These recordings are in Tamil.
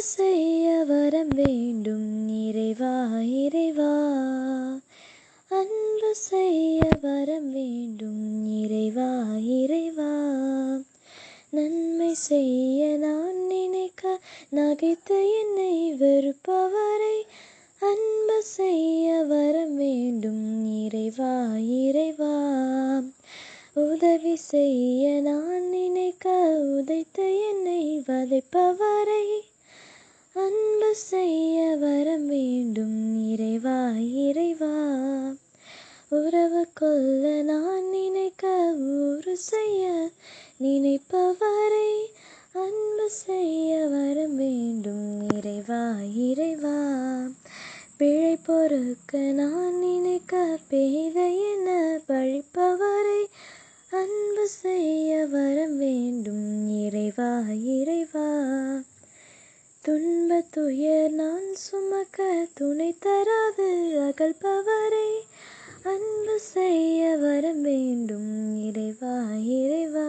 செய்ய வரம் வேண்டும். இறைவா இறைவா. அன்பு செய்ய வரம் வேண்டும். இறைவா இறைவா. நன்மை செய்ய நான் நினைக்க நகைத்த என்னை வெறுப்பவரை அன்பு செய்ய வரம் வேண்டும். இறைவா இறைவா. உதவி செய்ய நான் நினைக்க உதைத்த என்னை வதைப்பவரை அன்பு செய்ய வரம் வேண்டும் இறைவா இறைவா. உறவு கொள்ள நான் நினைக்க ஊறு செய்ய நினைப்பவரை அன்பு செய்ய வரம் வேண்டும் இறைவா இறைவா. பிழை பொறுக்க நான் நினைக்க பேதை என பழிப்பவரை அன்பு செய்ய வரம் வேண்டும் இறைவா துயர் நான் சுமக்க துணை தராது அகழ்பவரை. அன்பு செய்ய வரம் வேண்டும் இறைவா இறைவா.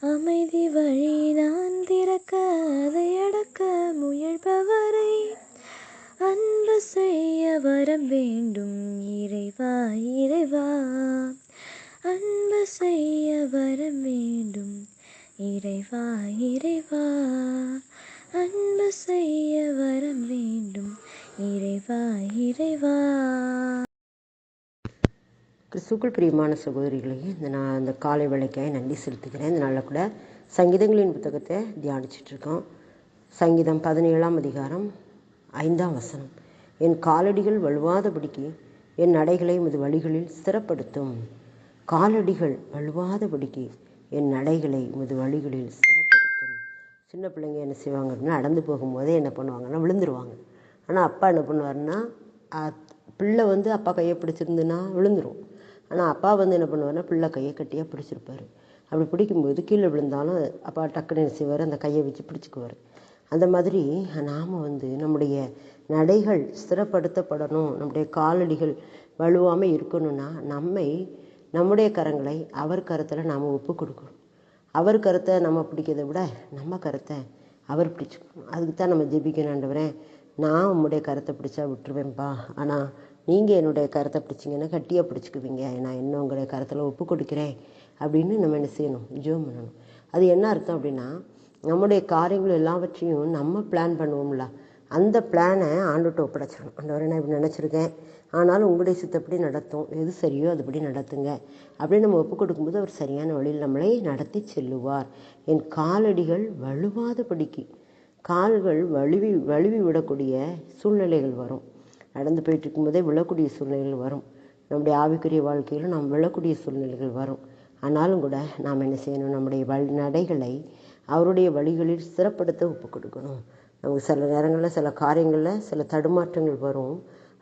அமைதி வழி நான் திறக்க அதை அடக்க முயல்பவரை. அன்பு செய்ய வரம் வேண்டும் இறைவா இறைவா. அன்பு செய்ய வரம் வேண்டும் இறைவா இறைவா. அன்பு செய்ய வரம் வேண்டும். இறைவா இறைவா. கிறிஸ்துக்குள் பிரியமான சகோதரிகளையும் இந்த நான் இந்த காலை வேலைக்காய் நன்றி செலுத்துகிறேன். இந்த நாளில் கூட சங்கீதங்களின் புத்தகத்தை தியானிச்சிட்ருக்கோம். சங்கீதம் பதினேழாம் அதிகாரம் ஐந்தாம் வசனம். என் காலடிகள் வலுவாதபடிக்கு என் நடைகளை உமது வழிகளில் ஸ்திரப்படுத்தும் காலடிகள் வலுவாதபடிக்கு என் நடைகளை உமது வழிகளில் சின்ன பிள்ளைங்க என்ன செய்வாங்க அப்படின்னா நடந்து போகும்போதே என்ன பண்ணுவாங்கன்னா விழுந்துருவாங்க. ஆனால் அப்பா என்ன பண்ணுவாருன்னா பிள்ளை வந்து அப்பா கையை பிடிச்சிருந்துன்னா விழுந்துரும். ஆனால் அப்பா வந்து என்ன பண்ணுவாருன்னா பிள்ளை கையை கட்டியாக பிடிச்சிருப்பாரு. அப்படி பிடிக்கும்போது கீழே விழுந்தாலும் அப்பா டக்குன்னு என்ன செய்வார் அந்த கையை வச்சு பிடிச்சிக்குவார். அந்த மாதிரி நாம் வந்து நம்முடைய நடைகள் ஸ்திரப்படுத்தப்படணும். நம்முடைய காலடிகள் வலுவாமல் இருக்கணும்னா நம்மை நம்முடைய கரங்களை அவர் கரத்தில் நாம் ஒப்பு கொடுக்கணும். அவர் கருத்தை நம்ம பிடிக்கிறத விட நம்ம கருத்தை அவர் பிடிச்சிக்கணும் அதுக்கு தான் நம்ம ஜெபிக்கணும் ஆண்டவரே. நான் உம்முடைய கருத்தை பிடிச்சா விட்டுருவேன்ப்பா ஆனால் நீங்கள் என்னுடைய கருத்தை பிடிச்சிங்கன்னா கட்டியாக பிடிச்சிக்குவீங்க. நான் என்ன உங்களுடைய கருத்தில் ஒப்பு கொடுக்கிறேன் அப்படின்னு நம்ம என்ன செய்யணும்? ஜோ பண்ணணும். அது என்ன அர்த்தம் அப்படின்னா நம்முடைய காரியங்கள் எல்லாவற்றையும் நம்ம பிளான் பண்ணுவோம்ல. அந்த பிளானை ஆண்டுகிட்ட ஒப்படைச்சிடணும். ஆண்டவரே நான் இப்படி நினச்சிருக்கேன். ஆனாலும் உங்களுடைய சித்தப்படி நடத்தும். எது சரியோ அதுபடி நடத்துங்க. அப்படின்னு நம்ம ஒப்பு கொடுக்கும்போது அவர் சரியான வழியில் நம்மளை நடத்தி செல்லுவார். என் காலடிகள் வலுவாதபடிக்கு கால்கள் வழுவி வழுவி விடக்கூடிய சூழ்நிலைகள் வரும். நடந்து போயிட்டு இருக்கும்போதே விழக்கூடிய சூழ்நிலைகள் வரும். நம்முடைய ஆவிக்குரிய வாழ்க்கையிலும் நாம் விழக்கூடிய சூழ்நிலைகள் வரும். ஆனாலும் கூட நாம் என்ன செய்யணும்? நம்முடைய வழி நடைகளை அவருடைய வழிகளில் சிறப்படுத்த ஒப்பு கொடுக்கணும். நமக்கு சில நேரங்களில் சில காரியங்களில் சில தடுமாற்றங்கள் வரும்.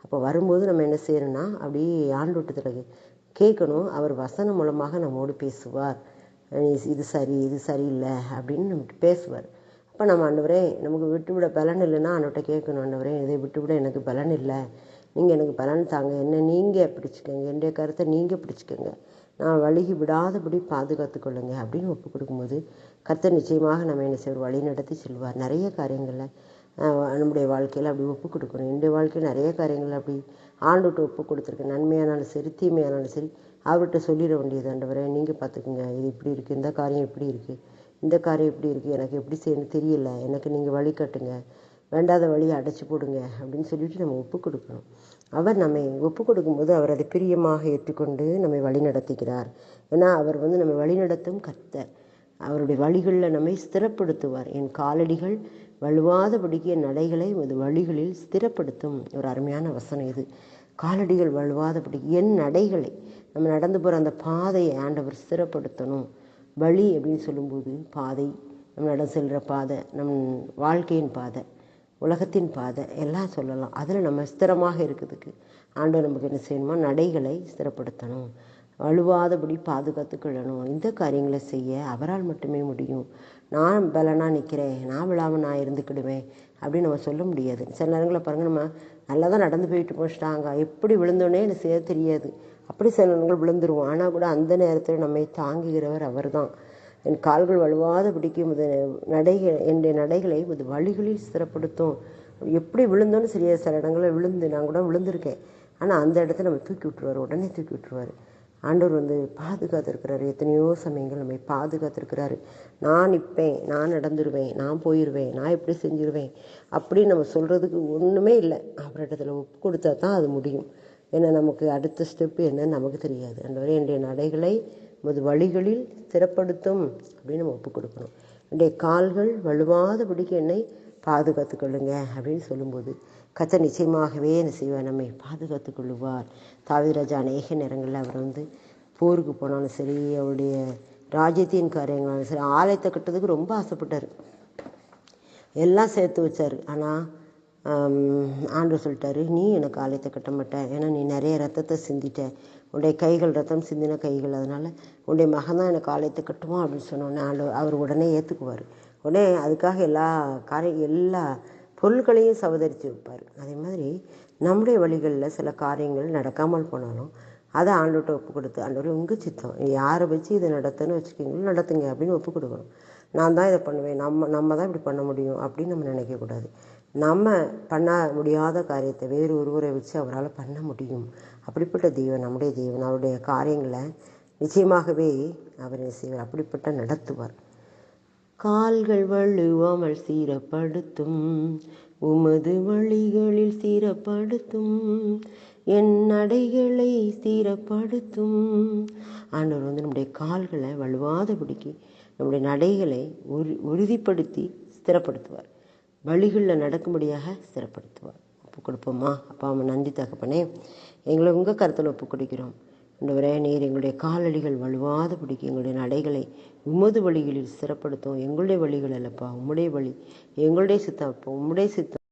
அப்போ வரும்போது நம்ம என்ன செய்யணும்னா அப்படியே ஆண்டோட்டத்தில் கேட்கணும் அவர் வசனம் மூலமாக நம்மோடு பேசுவார். இது சரி இது சரியில்லை அப்படின்னு நம்மகிட்ட பேசுவார். அப்போ நம்ம ஆண்டவரே நமக்கு விட்டுவிட பலன் இல்லைன்னா ஆண்டவர்கிட்ட கேட்கணும் ஆண்டவரே இதை விட்டுவிட எனக்கு பலன் இல்லை. நீங்கள் எனக்கு பலன் தாங்க. என்ன நீங்கள் பிடிச்சிக்கோங்க. என்னுடைய கருத்தை நீங்கள் பிடிச்சிக்கோங்க. நான் வழுகி விடாதபடி பாதுகாத்து கொள்ளுங்க அப்படின்னு ஒப்பு கொடுக்கும்போது கர்த்தர் நிச்சயமாக நம்ம என்ன செய்வார்? வழி நடத்தி செல்வார். நிறைய காரியங்களில் நம்முடைய வாழ்க்கையில் அப்படி ஒப்பு கொடுக்கணும். என்னுடைய வாழ்க்கையில் நிறைய காரியங்கள் அப்படி ஆண்டுகிட்ட ஒப்பு கொடுத்துருக்கேன். நன்மையானாலும் சரி தீமையானாலும் சரி அவர்கிட்ட சொல்லிட வேண்டியது ஆண்டவரே. நீங்கள் பார்த்துக்குங்க இது இப்படி இருக்குது இந்த காரியம் இப்படி இருக்குது இந்த காரியம் இப்படி இருக்குது எனக்கு எப்படி செய்யணும் தெரியல எனக்கு நீங்கள் வழி காட்டுங்க வேண்டாத வழியை அடைச்சி போடுங்க அப்படின்னு சொல்லிட்டு நம்ம ஒப்பு கொடுக்கணும். அவர் நம்மை ஒப்பு கொடுக்கும்போது அவர் அதை பிரியமாக ஏற்றுக்கொண்டு நம்மை வழி நடத்துகிறார் ஏன்னா அவர் வந்து நம்மை வழி நடத்தும் கர்த்தர். அவருடைய வழிகளில் நம்மை ஸ்திரப்படுத்துவார். என் காலடிகள் வலுவாதபடிக்கு என் நடைகளை உமது வழிகளில் ஸ்திரப்படுத்தும். ஒரு அருமையான வசனம் இது. காலடிகள் வலுவாதபடி என் நடைகளை நம்ம நடந்து போகிற அந்த பாதையை ஆண்டவர் ஸ்திரப்படுத்தணும். வழி அப்படின்னு சொல்லும்போது பாதை நம்ம நடம் செல்கிற பாதை நம் வாழ்க்கையின் பாதை உலகத்தின் பாதை எல்லாம் சொல்லலாம். அதில் நம்ம ஸ்திரமாக இருக்கிறதுக்கு ஆண்டவர் நமக்கு என்ன செய்யணுமா? நடைகளை ஸ்திரப்படுத்தணும். அழுவாதபடி பாதுகாத்து கொள்ளணும். இந்த காரியங்களை செய்ய அவரால் மட்டுமே முடியும். நான் பலனாக நிற்கிறேன் நான் விழாமல் நான் இருந்துக்கிடுவேன் அப்படின்னு நம்ம சொல்ல முடியாது. சில நேரங்களில் பாருங்கள் நம்ம நல்லா தான் நடந்து போயிட்டு போச்சிட்டாங்க எப்படி விழுந்தோன்னே எனக்கு செய்ய தெரியாது. அப்படி சில நேரங்கள் விழுந்துருவோம். ஆனால் கூட அந்த நேரத்தில் நம்மை தாங்குகிறவர் அவர் தான் என் கால்கள் வலுவாத பிடிக்கும் இது நடைகள் என்னுடைய நடைகளை இது வழிகளில் ஸ்திரப்படுத்தும். எப்படி விழுந்தோன்னு சரியா சில இடங்களில் விழுந்து நான் கூட விழுந்திருக்கேன். ஆனால் அந்த இடத்த நம்ம தூக்கி விட்டுருவார். உடனே தூக்கி விட்டுருவார். ஆண்டவர் வந்து பாதுகாத்திருக்கிறாரு. எத்தனையோ சமயங்கள் நம்மை பாதுகாத்திருக்கிறாரு. நான் நிற்பேன் நான் நடந்துருவேன் நான் போயிடுவேன் நான் எப்படி செஞ்சிருவேன் அப்படின்னு நம்ம சொல்கிறதுக்கு ஒன்றுமே இல்லை. அவரிடத்துல ஒப்பு கொடுத்தா தான் அது முடியும். ஏன்னா நமக்கு அடுத்த ஸ்டெப் என்னன்னு நமக்கு தெரியாது. ஆண்டவரே என்னுடைய நடைகளை உமது வழிகளில் ஸ்திரப்படுத்தும் அப்படின்னு நம்ம ஒப்பு கொடுக்கணும். என்னுடைய கால்கள் வலுவாதபடிக்கு என்னை பாதுகாத்து கொள்ளுங்க அப்படின்னு சொல்லும்போது கத்த நிச்சயமாகவே என்ன செய்வார்? நம்மை பாதுகாத்து கொள்ளுவார் தாவிராஜா அநேக நேரங்களில் அவர் வந்து போருக்கு போனாலும் சரி அவருடைய ராஜ்யத்தின் காரியங்களாலும் சரி ஆலயத்தை கட்டுறதுக்கு ரொம்ப ஆசைப்பட்டார். எல்லாம் சேர்த்து வச்சார். ஆனால் ஆண்டவர் சொல்லிட்டாரு நீ எனக்கு ஆலயத்தை கட்ட மாட்டேன். ஏன்னா நீ நிறைய ரத்தத்தை சிந்திட்ட. உன்னுடைய கைகள் ரத்தம் சிந்தின கைகள். அதனால் உன்னுடைய மகன் தான் எனக்கு ஆலயத்தை கட்டுவான் அப்படின்னு சொன்னோன்னே ஆண்டவர் அவர் உடனே ஏற்றுக்குவார் உடனே அதுக்காக எல்லா காரிய எல்லா பொருட்களையும் சவதரித்து வைப்பார். அதே மாதிரி நம்முடைய வழிகளில் சில காரியங்கள் நடக்காமல் போனாலும் அதை ஆண்டோட்ட ஒப்பு கொடுத்து ஆண்டவர் உங்கள் சித்தம். யாரை வச்சு இதை நடத்துன்னு வச்சுக்கிங்களோ நடத்துங்க அப்படின்னு ஒப்பு கொடுக்கணும். நான் தான் இதை பண்ணுவேன். நம்ம நம்ம தான் இப்படி பண்ண முடியும் அப்படின்னு நம்ம நினைக்கக்கூடாது நம்ம பண்ண முடியாத காரியத்தை வேறு ஒருவரை வச்சு அவரால் பண்ண முடியும். அப்படிப்பட்ட தெய்வம் நம்முடைய தெய்வன் அவருடைய காரியங்களை நிச்சயமாகவே அவர் செய்வார்? அப்படிப்பட்ட நடத்துவார். கால்கள் வள்ளுவாமல் சீரப்படுத்தும். உமது வழிகளில் சீரப்படுத்தும். என் நடைகளை சீரப்படுத்தும். ஆண்டவர் வந்து நம்முடைய கால்களை வலுவாதபடிக்கு நம்முடைய நடைகளை உறு உறுதிப்படுத்தி ஸ்திரப்படுத்துவார். வழிகளில் நடக்கும்படியாக ஸ்திரப்படுத்துவார் ஒப்பு கொடுப்போமா? அப்பா அம்மா நன்றி தகப்பனே. எங்களை உங்கள் கருத்தில் ஒப்பு கொடுக்கிறோம். ஆண்டவரே நீர் எங்களுடைய காலடிகள் வலுவாதபடிக்கு எங்களுடைய நடைகளை உமது வழிகளில் சிறப்படுத்தும் எங்களுடைய வழிகள் அல்லப்பா உம்முடைய வழி. எங்களுடைய சித்தம் அப்போ உம்முடைய சித்தம்